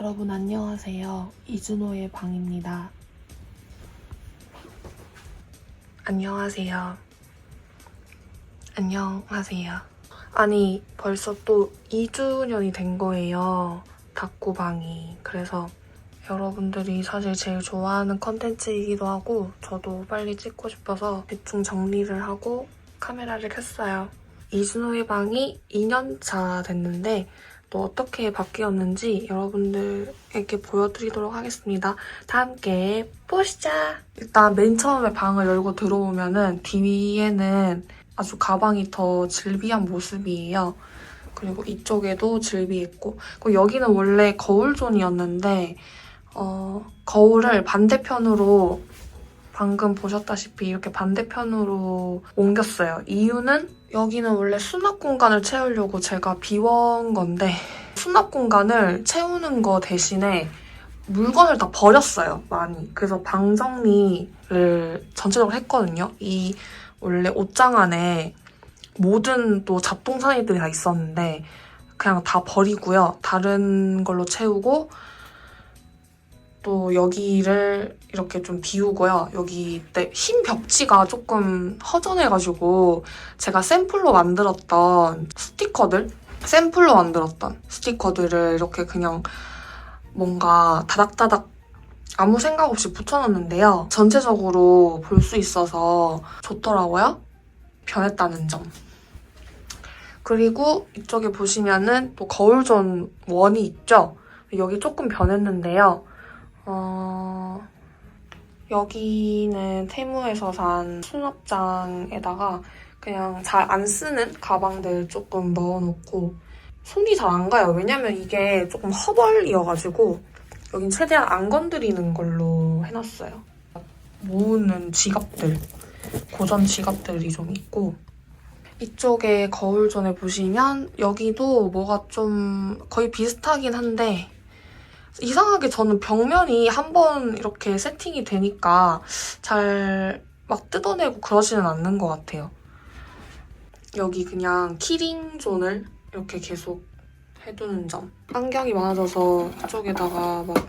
여러분 안녕하세요. 이준호의 방입니다. 안녕하세요. 안녕하세요. 아니, 벌써 또 2주년이 된 거예요. 닥구방이. 그래서 여러분들이 사실 제일 좋아하는 컨텐츠이기도 하고 저도 빨리 찍고 싶어서 대충 정리를 하고 카메라를 켰어요. 이준호의 방이 2년차 됐는데 또 어떻게 바뀌었는지 여러분들에게 보여드리도록 하겠습니다. 다 함께 보시죠. 일단 맨 처음에 방을 열고 들어오면은 뒤에는 아주 가방이 더 질비한 모습이에요. 그리고 이쪽에도 질비했고 그리고 여기는 원래 거울존이었는데 어, 거울을 반대편으로 방금 보셨다시피 이렇게 반대편으로 옮겼어요. 이유는 여기는 원래 수납 공간을 채우려고 제가 비워온 건데 수납 공간을 채우는 거 대신에 물건을 다 버렸어요, 많이. 그래서 방 정리를 전체적으로 했거든요. 이 원래 옷장 안에 모든 또 잡동사니들이 다 있었는데 그냥 다 버리고요. 다른 걸로 채우고 또 여기를 이렇게 좀 비우고요. 여기 네, 흰 벽지가 조금 허전해가지고 제가 샘플로 만들었던 스티커들, 샘플로 만들었던 스티커들을 이렇게 그냥 뭔가 다닥다닥 아무 생각 없이 붙여놨는데요. 전체적으로 볼 수 있어서 좋더라고요. 변했다는 점. 그리고 이쪽에 보시면은 또 거울존 원이 있죠? 여기 조금 변했는데요. 어, 여기는 테무에서 산 수납장에다가 그냥 잘 안 쓰는 가방들 조금 넣어놓고 손이 잘 안 가요. 왜냐면 이게 조금 허벌이어가지고 여긴 최대한 안 건드리는 걸로 해놨어요. 모으는 지갑들, 고전 지갑들이 좀 있고 이쪽에 거울존에 보시면 여기도 뭐가 좀 거의 비슷하긴 한데 이상하게 저는 벽면이 한 번 이렇게 세팅이 되니까 잘 막 뜯어내고 그러지는 않는 것 같아요. 여기 그냥 키링 존을 이렇게 계속 해두는 점. 환경이 많아져서 이쪽에다가 막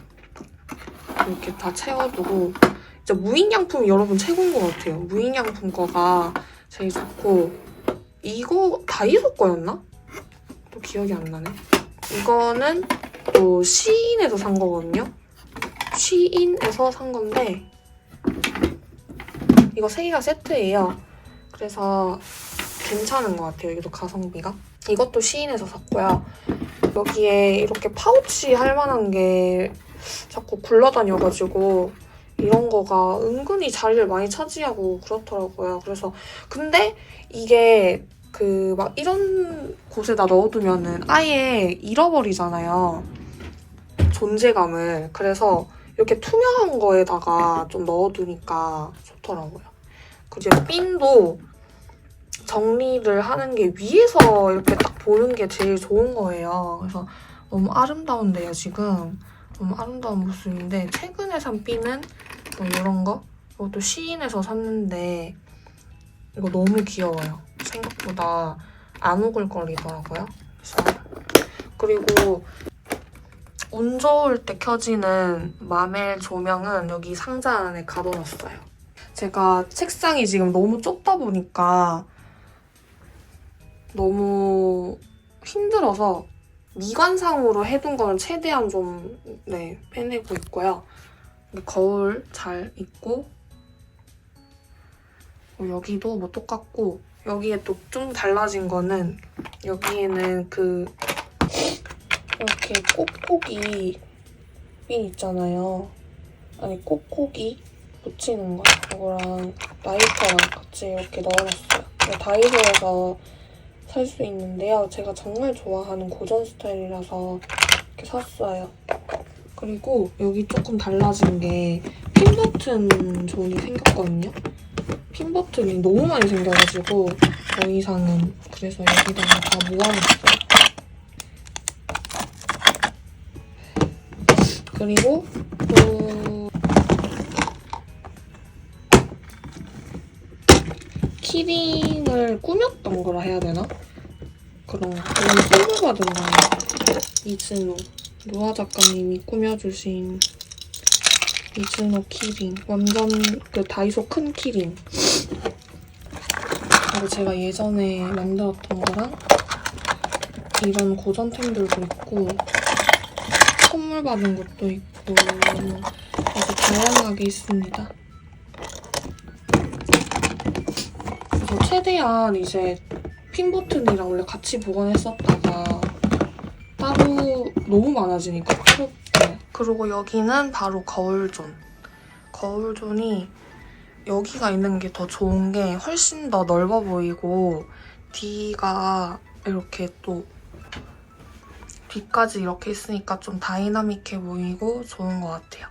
이렇게 다 채워두고 진짜 무인양품 여러분 최고인 것 같아요. 무인양품 거가 제일 좋고 이거 다이소 거였나? 또 기억이 안 나네. 이거는 또 시인에서 산 거거든요. 시인에서 산 건데 이거 세 개가 세트예요. 그래서 괜찮은 것 같아요. 이것도 가성비가. 이것도 시인에서 샀고요. 여기에 이렇게 파우치 할 만한 게 자꾸 굴러다녀가지고 이런 거가 은근히 자리를 많이 차지하고 그렇더라고요. 그래서 근데 이게 그 막 이런 곳에다 넣어두면은 아예 잃어버리잖아요. 존재감을. 그래서 이렇게 투명한 거에다가 좀 넣어두니까 좋더라고요. 그리고 핀도 정리를 하는 게 위에서 이렇게 딱 보는 게 제일 좋은 거예요. 그래서 너무 아름다운데요, 지금. 너무 아름다운 모습인데 최근에 산 핀은 뭐 이런 거? 이것도 시인에서 샀는데 이거 너무 귀여워요. 생각보다 안 오글거리더라고요. 그리고 운 좋을 때 켜지는 마멜 조명은 여기 상자 안에 가둬놨어요. 제가 책상이 지금 너무 좁다 보니까 너무 힘들어서 미관상으로 해둔 거는 최대한 좀 네, 빼내고 있고요. 거울 잘 있고 어, 여기도 뭐 똑같고 여기에 또 좀 달라진 거는 여기에는 그 이렇게 뽁뽁이 핀 있잖아요. 아니 뽁뽁이 붙이는 거 그거랑 라이터랑 같이 이렇게 넣어놨어요. 다이소에서 살 수 있는데요. 제가 정말 좋아하는 고전 스타일이라서 이렇게 샀어요. 그리고 여기 조금 달라진 게핀 버튼 존이 생겼거든요. 핀 버튼이 너무 많이 생겨가지고 더 이상은 그래서 여기다가 다 모아놨어요. 그리고 또 키링을 꾸몄던 거라 해야 되나? 그런 그런 선물 받은 거 이즈노 노아 작가님이 꾸며주신 미즈노 키링. 완전 그 다이소 큰 키링. 그리고 제가 예전에 만들었던 거랑 이런 고전템들도 있고 선물 받은 것도 있고 아주 다양하게 있습니다. 그래서 최대한 이제 핀 버튼이랑 원래 같이 보관했었다가 따로 너무 많아지니까 없고 그리고 여기는 바로 거울존 거울존이 여기가 있는 게 더 좋은 게 훨씬 더 넓어 보이고 뒤가 이렇게 또 뒤까지 이렇게 있으니까 좀 다이나믹해 보이고 좋은 것 같아요.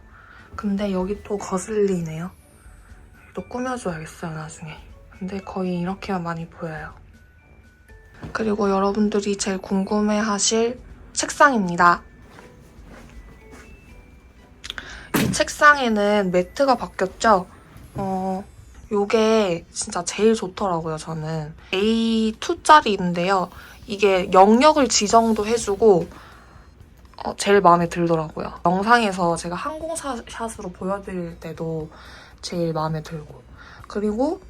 근데 여기 또 거슬리네요. 또 꾸며줘야겠어요, 나중에. 근데 거의 이렇게만 많이 보여요. 그리고 여러분들이 제일 궁금해 하실 책상입니다. 이 책상에는 매트가 바뀌었죠? 어, 요게 진짜 제일 좋더라고요, 저는. A2짜리인데요. 이게 영역을 지정도 해주고, 어, 제일 마음에 들더라고요. 영상에서 제가 항공샷으로 보여드릴 때도 제일 마음에 들고. 그리고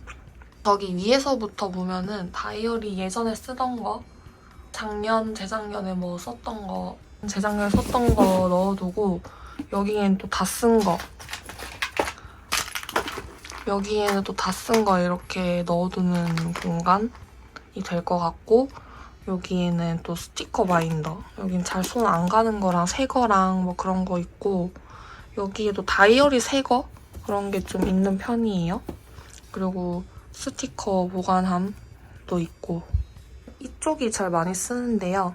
저기 위에서부터 보면은 다이어리 예전에 쓰던 거, 작년, 재작년에 뭐 썼던 거, 재작년에 썼던 거 넣어두고, 여기엔 또 다 쓴 거. 여기에는 또 다 쓴 거 이렇게 넣어두는 공간이 될 것 같고, 여기에는 또 스티커 바인더. 여긴 잘 손 안 가는 거랑 새 거랑 뭐 그런 거 있고, 여기에도 다이어리 새 거? 그런 게 좀 있는 편이에요. 그리고 스티커 보관함도 있고, 이쪽이 제일 많이 쓰는데요.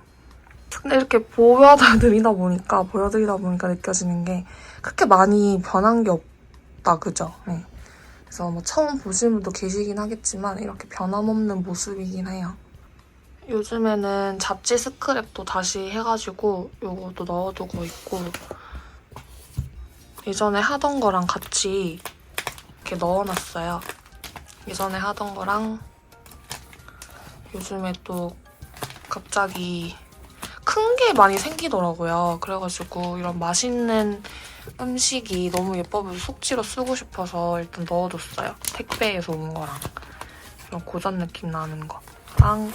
근데 이렇게 보여드리다 보니까, 보여드리다 보니까 느껴지는 게 그렇게 많이 변한 게 없다, 그죠? 네. 그래서 뭐 처음 보신 분도 계시긴 하겠지만, 이렇게 변함없는 모습이긴 해요. 요즘에는 잡지 스크랩도 다시 해가지고 요것도 넣어두고 있고 예전에 하던 거랑 같이 이렇게 넣어놨어요. 예전에 하던 거랑 요즘에 또 갑자기 큰 게 많이 생기더라고요. 그래가지고 이런 맛있는 음식이 너무 예뻐 보여서 속지로 쓰고 싶어서 일단 넣어뒀어요. 택배에서 온 거랑 이런 고전 느낌 나는 거랑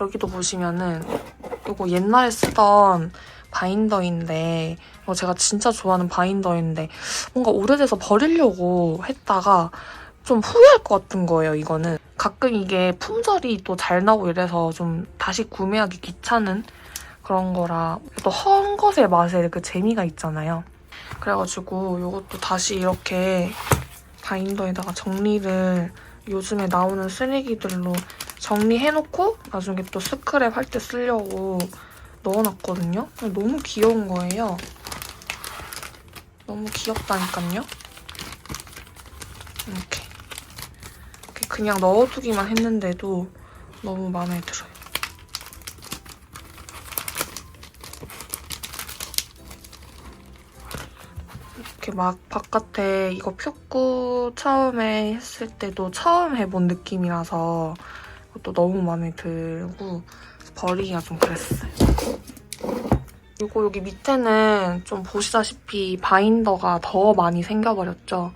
여기도 보시면은 이거 옛날에 쓰던 바인더인데 이거 제가 진짜 좋아하는 바인더인데 뭔가 오래돼서 버리려고 했다가 좀 후회할 것 같은 거예요, 이거는. 가끔 이게 품절이 또 잘 나오고 이래서 좀 다시 구매하기 귀찮은 그런 거라 또 헌 것의 맛에 그 재미가 있잖아요. 그래가지고 이것도 다시 이렇게 바인더에다가 정리를 요즘에 나오는 쓰레기들로 정리해놓고 나중에 또 스크랩 할 때 쓰려고 넣어놨거든요. 너무 귀여운 거예요. 너무 귀엽다니까요. 이렇게. 그냥 넣어두기만 했는데도 너무 마음에 들어요. 이렇게 막 바깥에 이거 폈고 처음에 했을 때도 처음 해본 느낌이라서 그것도 너무 마음에 들고 버리기가 좀 그랬어요. 그리고 여기 밑에는 좀 보시다시피 바인더가 더 많이 생겨버렸죠.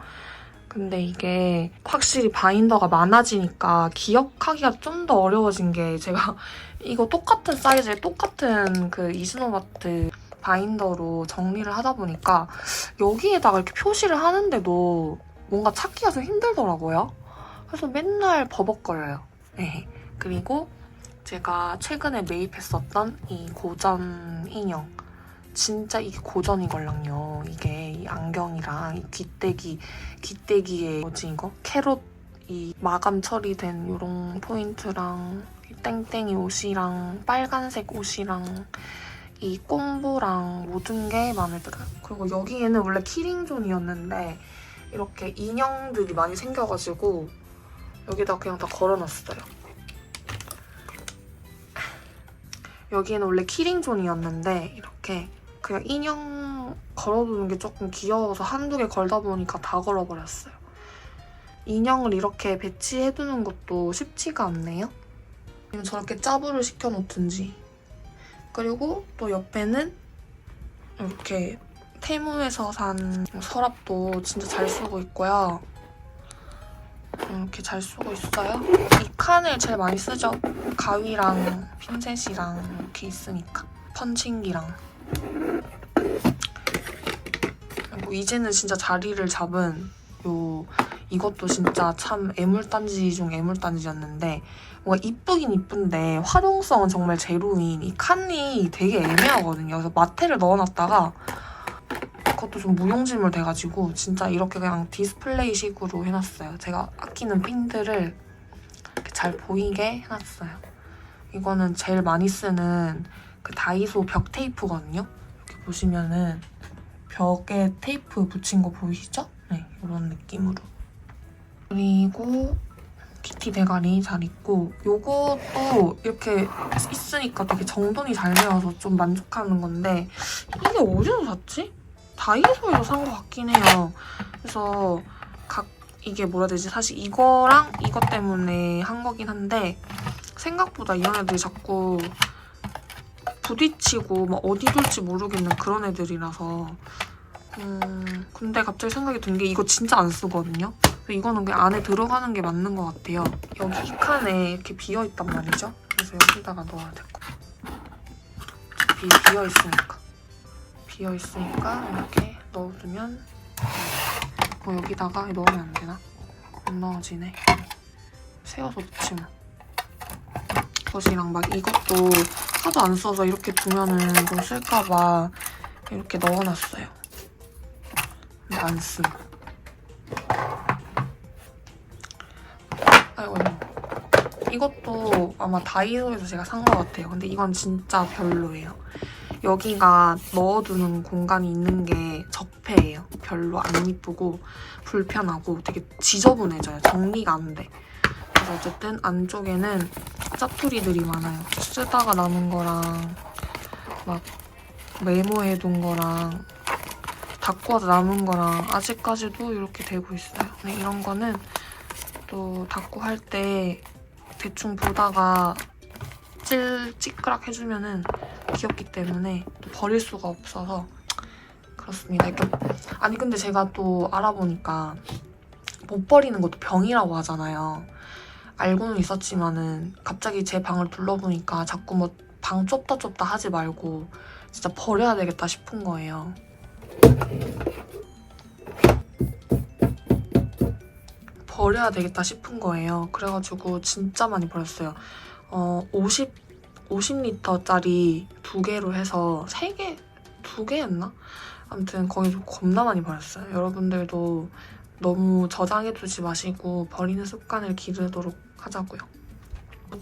근데 이게 확실히 바인더가 많아지니까 기억하기가 좀 더 어려워진 게 제가 이거 똑같은 사이즈의 똑같은 그 이즈노마트 바인더로 정리를 하다 보니까 여기에다가 이렇게 표시를 하는데도 뭔가 찾기가 좀 힘들더라고요. 그래서 맨날 버벅거려요. 네. 그리고 제가 최근에 매입했었던 이 고전 인형. 진짜 이게 고전이걸랑요. 이게 이 안경이랑 이 귀때기, 귀때기에 뭐지 이거? 캐롯 이 마감 처리된 이런 포인트랑 이 땡땡이 옷이랑 빨간색 옷이랑 이 꼼보랑 모든 게 마음에 들어요. 그리고 여기에는 원래 키링존이었는데 이렇게 인형들이 많이 생겨가지고 여기다 그냥 다 걸어놨어요. 여기는 원래 키링존이었는데 이렇게 그냥 인형 걸어두는 게 조금 귀여워서 한두 개 걸다 보니까 다 걸어버렸어요. 인형을 이렇게 배치해두는 것도 쉽지가 않네요. 저렇게 짜부를 시켜놓든지. 그리고 또 옆에는 이렇게 테무에서 산 서랍도 진짜 잘 쓰고 있고요. 이렇게 잘 쓰고 있어요. 이 칸을 제일 많이 쓰죠. 가위랑 핀셋이랑 이렇게 있으니까. 펀칭기랑. 그리고 이제는 진짜 자리를 잡은 요 이것도 진짜 참 애물단지 중 애물단지였는데 뭔가 이쁘긴 이쁜데 활용성은 정말 제로인 이 칸이 되게 애매하거든요. 그래서 마테를 넣어놨다가 그것도 좀 무용지물 돼가지고 진짜 이렇게 그냥 디스플레이식으로 해놨어요. 제가 아끼는 핀들을 잘 보이게 해놨어요. 이거는 제일 많이 쓰는 그 다이소 벽 테이프거든요. 보시면은 벽에 테이프 붙인 거 보이시죠? 네, 이런 느낌으로. 그리고 키티 대가리 잘 있고 요것도 이렇게 있으니까 되게 정돈이 잘 되어서 좀 만족하는 건데 이게 어디서 샀지? 다이소에서 산 것 같긴 해요. 그래서 각 이게 뭐라 해야 되지? 사실 이거랑 이것 때문에 한 거긴 한데 생각보다 이런 애들이 자꾸 부딪히고 막 어디 둘지 모르겠는 그런 애들이라서 음 근데 갑자기 생각이 든 게 이거 진짜 안 쓰거든요. 이거는 그냥 안에 들어가는 게 맞는 것 같아요. 여기 이 칸에 이렇게 비어 있단 말이죠. 그래서 여기다가 넣어야 될것 같아요. 비어 있으니까. 비어 있으니까 이렇게 넣어두면 어, 여기다가 넣으면 안 되나? 안 넣어지네. 세워서 뭐. 겉이랑 막 이것도 하도 안 써서 이렇게 두면은 좀 쓸까봐 이렇게 넣어놨어요. 근데 안 쓴. 아이고, 이것도 아마 다이소에서 제가 산 것 같아요. 근데 이건 진짜 별로예요. 여기가 넣어두는 공간이 있는 게 적폐예요. 별로 안 이쁘고 불편하고 되게 지저분해져요. 정리가 안 돼. 그래서 어쨌든 안쪽에는 짜투리들이 많아요. 쓰다가 남은 거랑 막 메모해둔 거랑 닦고 와서 남은 거랑 아직까지도 이렇게 되고 있어요. 근데 이런 거는 또 닦고 할 때 대충 보다가 찔 찌끄락 해주면은 귀엽기 때문에 또 버릴 수가 없어서 그렇습니다. 이렇게 아니 근데 제가 또 알아보니까 못 버리는 것도 병이라고 하잖아요. 알고는 있었지만은 갑자기 제 방을 둘러보니까 자꾸 뭐 방 좁다 좁다 하지 말고 진짜 버려야 되겠다 싶은 거예요. 버려야 되겠다 싶은 거예요. 그래가지고 진짜 많이 버렸어요. 어, 50, 50리터짜리 두 개로 해서 세 개, 두 개였나? 아무튼 거기서 겁나 많이 버렸어요. 여러분들도 너무 저장해두지 마시고 버리는 습관을 기르도록 하자고요.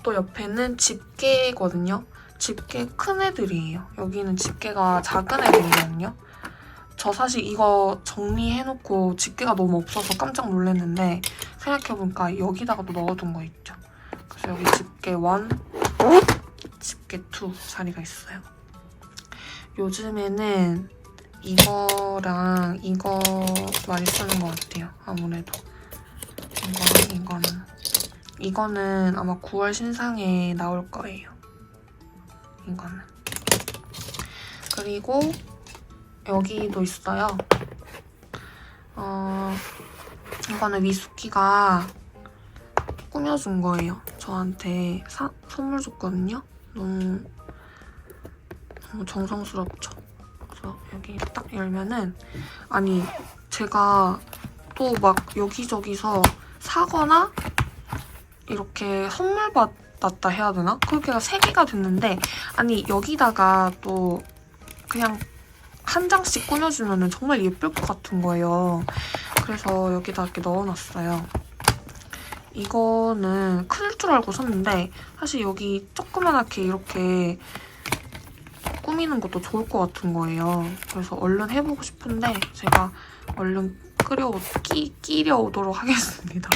또 옆에는 집게거든요. 집게 큰 애들이에요. 여기는 집게가 작은 애들이거든요. 저 사실 이거 정리해놓고 집게가 너무 없어서 깜짝 놀랐는데 생각해보니까 여기다가 또 넣어둔 거 있죠. 그래서 여기 집게 1, 집게 2 자리가 있어요. 요즘에는 이거랑 이거 많이 쓰는 것 같아요. 아무래도 이거는 이거는 이거는 아마 9월 신상에 나올 거예요. 이거는 그리고 여기도 있어요. 어 이거는 위스키가 꾸며준 거예요. 저한테 사, 선물 줬거든요. 너무 너무 정성스럽죠. 그래서 여기 딱 열면은 아니 제가 또 막 여기저기서 사거나 이렇게 선물 받았다 해야 되나? 그렇게가 세 개가 됐는데 아니 여기다가 또 그냥 한 장씩 꾸며주면 정말 예쁠 것 같은 거예요. 그래서 여기다 이렇게 넣어놨어요. 이거는 클 줄 알고 샀는데 사실 여기 조그만하게 이렇게 꾸미는 것도 좋을 것 같은 거예요. 그래서 얼른 해보고 싶은데 제가 얼른 끓여 끼, 끼려 오도록 하겠습니다.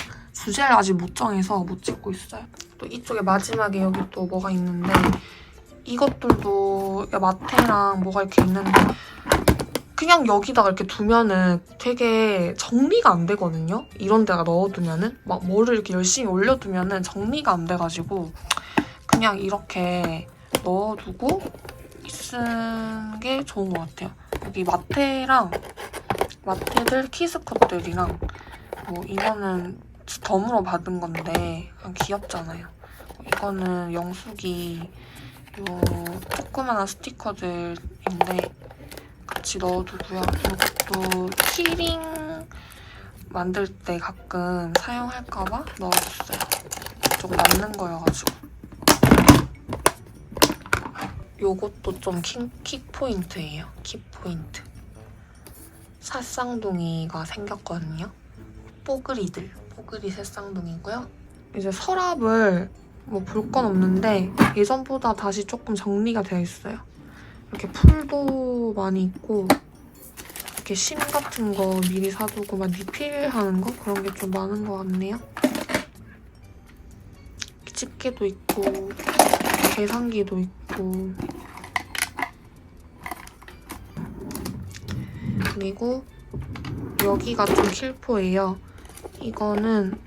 주제를 아직 못 정해서 못 찍고 있어요. 또 이쪽에 마지막에 여기 또 뭐가 있는데 이것들도 마테랑 뭐가 이렇게 있는데 그냥 여기다가 이렇게 두면은 되게 정리가 안 되거든요. 이런 데가 넣어두면은 막 뭐를 이렇게 열심히 올려두면은 정리가 안 돼가지고 그냥 이렇게 넣어두고 있는 게 좋은 것 같아요. 여기 마테랑 마테들 키스컷들이랑 뭐 이거는 덤으로 받은 건데 귀엽잖아요. 이거는 영숙이 요 조그만한 스티커들인데 같이 넣어두고요. 이것도 키링 만들 때 가끔 사용할까봐 넣어줬어요. 좀 남는 거여가지고. 요것도 좀 키, 키 포인트예요. 키 포인트. 살쌍둥이가 생겼거든요. 뽀글이들. 뽀글이 새쌍둥이고요. 이제 서랍을 뭐 볼 건 없는데 예전보다 다시 조금 정리가 되어 있어요. 이렇게 풀도 많이 있고 이렇게 심 같은 거 미리 사두고 막 리필하는 거 그런 게 좀 많은 것 같네요. 집게도 있고 계산기도 있고 그리고 여기가 좀 킬포예요. 이거는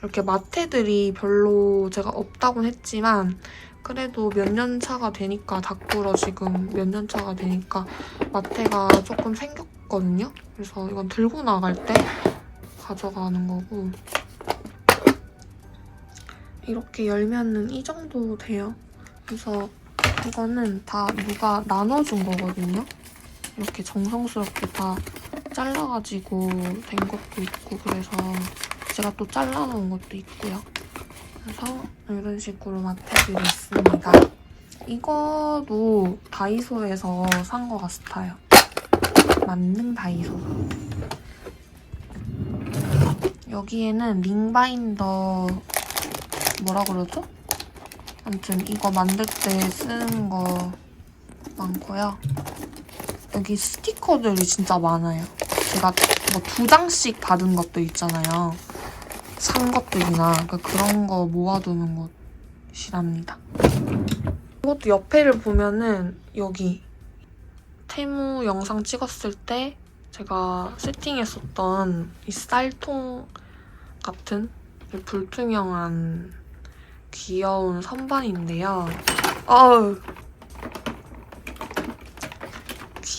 이렇게 마테들이 별로 제가 없다곤 했지만 그래도 몇 년 차가 되니까 다꾸러 지금 몇 년 차가 되니까 마테가 조금 생겼거든요. 그래서 이건 들고 나갈 때 가져가는 거고 이렇게 열면은 이 정도 돼요. 그래서 이거는 다 누가 나눠준 거거든요. 이렇게 정성스럽게 다 잘라가지고 된 것도 있고 그래서 제가 또 잘라놓은 것도 있고요. 그래서 이런 식으로 마테들이 있습니다. 이거도 다이소에서 산거 같아요. 만능 다이소. 여기에는 링바인더 뭐라 그러죠? 아무튼 이거 만들 때 쓰는 거 많고요. 여기 스티커들이 진짜 많아요. 제가 뭐 두 장씩 받은 것도 있잖아요. 산 것들이나 그러니까 그런 거 모아두는 곳이랍니다. 이것도 옆에를 보면은 여기 테무 영상 찍었을 때 제가 세팅했었던 이 쌀통 같은 이 불투명한 귀여운 선반인데요. 아우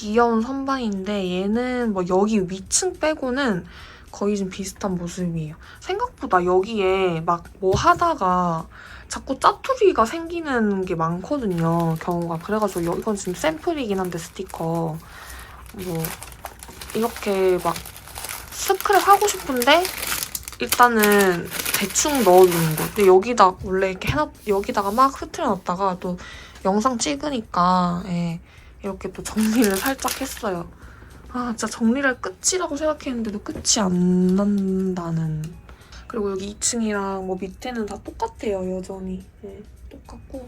귀여운 선반인데 얘는 뭐 여기 위층 빼고는 거의 좀 비슷한 모습이에요. 생각보다 여기에 막 뭐 하다가 자꾸 짜투리가 생기는 게 많거든요. 경우가. 그래가지고 여- 이건 지금 샘플이긴 한데 스티커. 뭐 이렇게 막 스크랩 하고 싶은데 일단은 대충 넣어주는 거. 근데 여기다 원래 이렇게 해놨 여기다가 막 흐트려놨다가 또 영상 찍으니까 예, 이렇게 또 정리를 살짝 했어요. 아 진짜 정리를 끝이라고 생각했는데도 끝이 안 난다는. 그리고 여기 2층이랑 뭐 밑에는 다 똑같아요 여전히. 네, 똑같고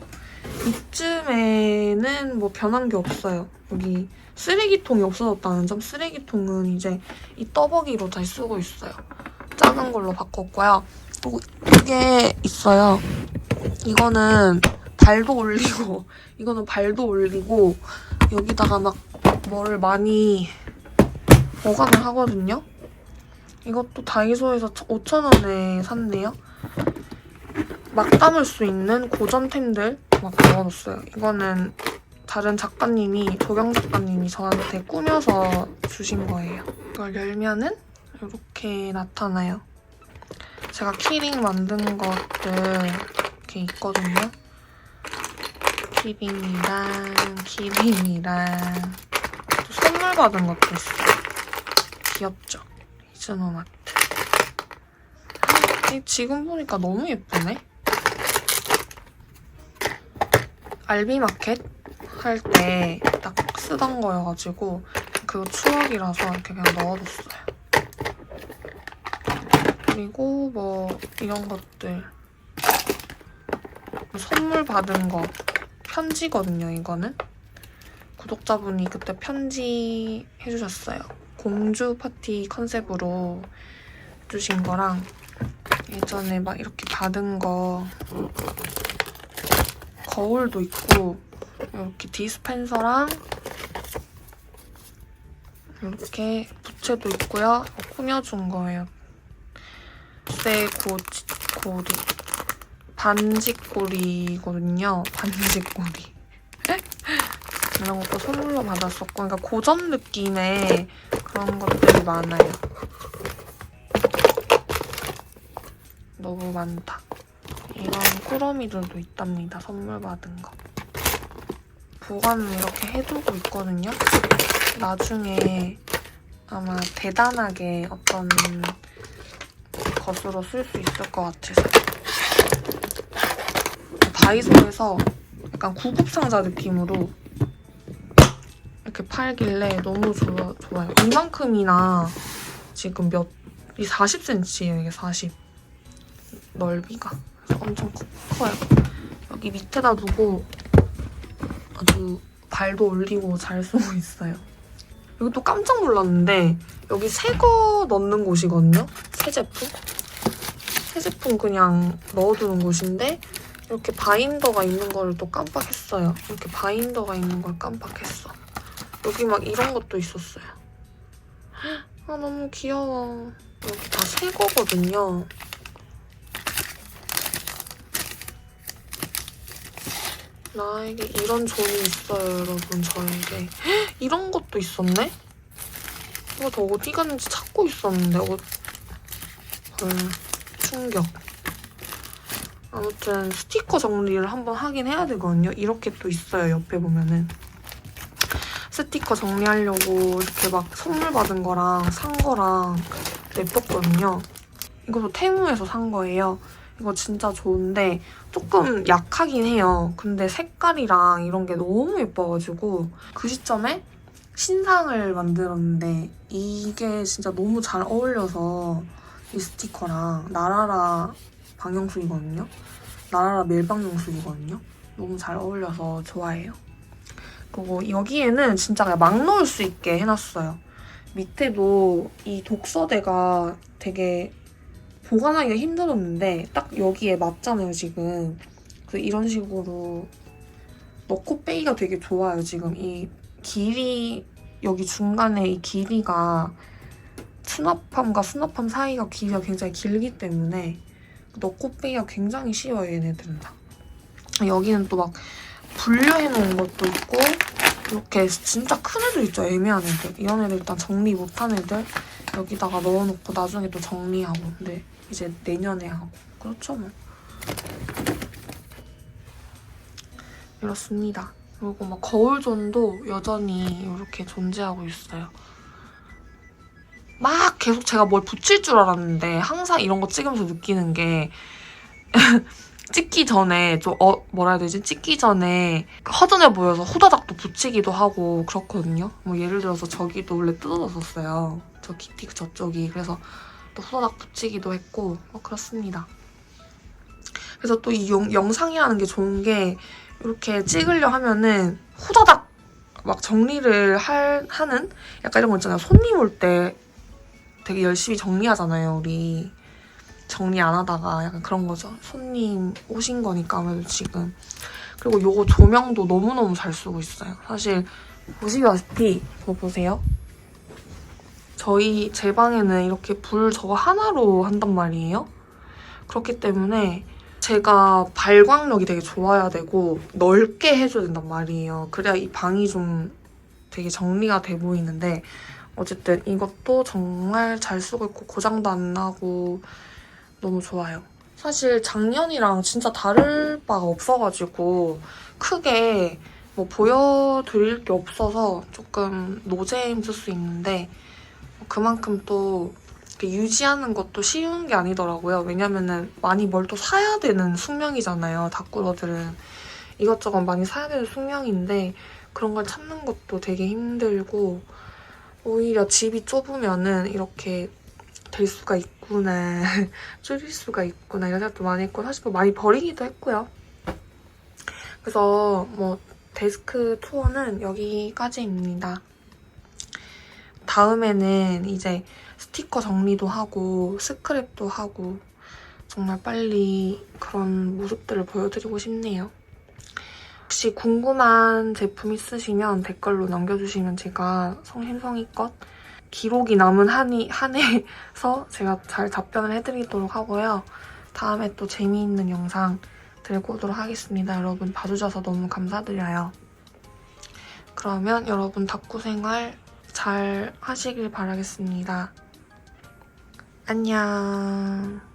이쯤에는 뭐 변한 게 없어요. 여기 쓰레기통이 없어졌다는 점. 쓰레기통은 이제 이 떠벅이로 다시 쓰고 있어요. 작은 걸로 바꿨고요. 그리고 이게 있어요. 이거는 발도 올리고 이거는 발도 올리고 여기다가 막 뭐를 많이 보관을 하거든요. 이것도 다이소에서 5,000원에 샀네요. 막 담을 수 있는 고전템들 막 넣어놨어요. 이거는 다른 작가님이, 조경 작가님이 저한테 꾸며서 주신 거예요. 이걸 열면은 이렇게 나타나요. 제가 키링 만든 것들 이렇게 있거든요. 키링이랑 또 선물 받은 것도 있어요. 귀엽죠? 이즈노마트. 이 지금 보니까 너무 예쁘네. 알비마켓 할 때 딱 쓰던 거여가지고 그거 추억이라서 이렇게 그냥 넣어뒀어요. 그리고 뭐 이런 것들 선물 받은 거 편지거든요 이거는. 구독자분이 그때 편지 해주셨어요. 공주 파티 컨셉으로 해주신 거랑 예전에 막 이렇게 받은 거 거울도 있고 이렇게 디스펜서랑 이렇게 부채도 있고요. 꾸며준 거예요. 새 고지, 고리 반지꼬리거든요. 반지꼬리. 이런 것도 선물로 받았었고 그러니까 고전 느낌의 그런 것들이 많아요. 너무 많다. 이런 꾸러미들도 있답니다. 선물 받은 거. 보관을 이렇게 해두고 있거든요. 나중에 아마 대단하게 어떤 것으로 쓸 수 있을 것 같아서. 다이소에서 약간 구급상자 느낌으로 이렇게 팔길래 너무 좋아, 좋아요. 이만큼이나 지금 몇, 이 40cm예요, 이게 40. 넓이가. 엄청 커, 커요. 여기 밑에다 두고 아주 발도 올리고 잘 쓰고 있어요. 또 깜짝 놀랐는데 여기 새 거 넣는 곳이거든요? 새 제품? 새 제품 그냥 넣어두는 곳인데 이렇게 바인더가 있는 거를 또 깜빡했어요. 이렇게 바인더가 있는 걸 깜빡했어. 여기 막 이런 것도 있었어요. 아 너무 귀여워. 여기 다 새 거거든요. 나에게 이런 존이 있어요, 여러분, 저에게. 이런 것도 있었네? 이거 저 어디 갔는지 찾고 있었는데, 어... 헐, 충격. 아무튼 스티커 정리를 한번 하긴 해야 되거든요. 이렇게 또 있어요, 옆에 보면은. 스티커 정리하려고 이렇게 막 선물 받은 거랑 산 거랑 냅뒀거든요. 이것도 테무에서 산 거예요. 이거 진짜 좋은데 조금 약하긴 해요. 근데 색깔이랑 이런 게 너무 예뻐가지고 그 시점에 신상을 만들었는데 이게 진짜 너무 잘 어울려서 이 스티커랑 나라라 방영술이거든요. 나라라 멜방영술이거든요. 너무 잘 어울려서 좋아해요. 그리고 여기에는 진짜 막 넣을 수 있게 해놨어요. 밑에도 이 독서대가 되게 보관하기가 힘들었는데 딱 여기에 맞잖아요 지금 그 이런 식으로 넣고 빼기가 되게 좋아요 지금 이 길이 여기 중간에 이 길이가 수납함과 수납함 사이가 길이가 굉장히 길기 때문에 넣고 빼기가 굉장히 쉬워요 얘네들은 다. 여기는 또 막 분류해 놓은 것도 있고 이렇게 진짜 큰 애들 있죠 애매한 애들. 이런 애들 일단 정리 못한 애들 여기다가 넣어놓고 나중에 또 정리하고. 근데 이제 내년에 하고. 그렇죠 뭐. 이렇습니다. 그리고 막 거울존도 여전히 이렇게 존재하고 있어요 막 계속 제가 뭘 붙일 줄 알았는데 항상 이런 거 찍으면서 느끼는 게 찍기 전에 좀 어, 뭐라 해야 되지? 찍기 전에 허전해 보여서 후다닥 또 붙이기도 하고 그렇거든요. 뭐 예를 들어서 저기도 원래 뜯어졌었어요. 저 키티 저쪽이 그래서 또 후다닥 붙이기도 했고 뭐 그렇습니다. 그래서 또 이 영상이라는 게 좋은 게 이렇게 찍으려 하면은 후다닥 막 정리를 할, 하는 약간 이런 거 있잖아요. 손님 올 때 되게 열심히 정리하잖아요, 우리. 정리 안 하다가 약간 그런 거죠. 손님 오신 거니까 아무래도 지금. 그리고 요거 조명도 너무너무 잘 쓰고 있어요. 사실 보시다시피 이거 보세요. 저희 제 방에는 이렇게 불 저거 하나로 한단 말이에요. 그렇기 때문에 제가 발광력이 되게 좋아야 되고 넓게 해줘야 된단 말이에요. 그래야 이 방이 좀 되게 정리가 돼 보이는데 어쨌든 이것도 정말 잘 쓰고 있고 고장도 안 나고 너무 좋아요. 사실 작년이랑 진짜 다를 바가 없어가지고 크게 뭐 보여드릴 게 없어서 조금 노잼일 수 있는데 그만큼 또 유지하는 것도 쉬운 게 아니더라고요. 왜냐면은 많이 뭘 또 사야 되는 숙명이잖아요. 다꾸러들은 이것저것 많이 사야 되는 숙명인데 그런 걸 찾는 것도 되게 힘들고 오히려 집이 좁으면은 이렇게 될 수가 있구나 줄일 수가 있구나 이런 생각도 많이 했고 사실 뭐 많이 버리기도 했고요. 그래서 뭐 데스크 투어는 여기까지입니다. 다음에는 이제 스티커 정리도 하고 스크랩도 하고 정말 빨리 그런 모습들을 보여드리고 싶네요. 혹시 궁금한 제품 있으시면 댓글로 남겨주시면 제가 성심성의껏 기록이 남은 한이, 한 해에서 제가 잘 답변을 해드리도록 하고요. 다음에 또 재미있는 영상 들고 오도록 하겠습니다. 여러분 봐주셔서 너무 감사드려요. 그러면 여러분 닭구 생활 잘 하시길 바라겠습니다. 안녕.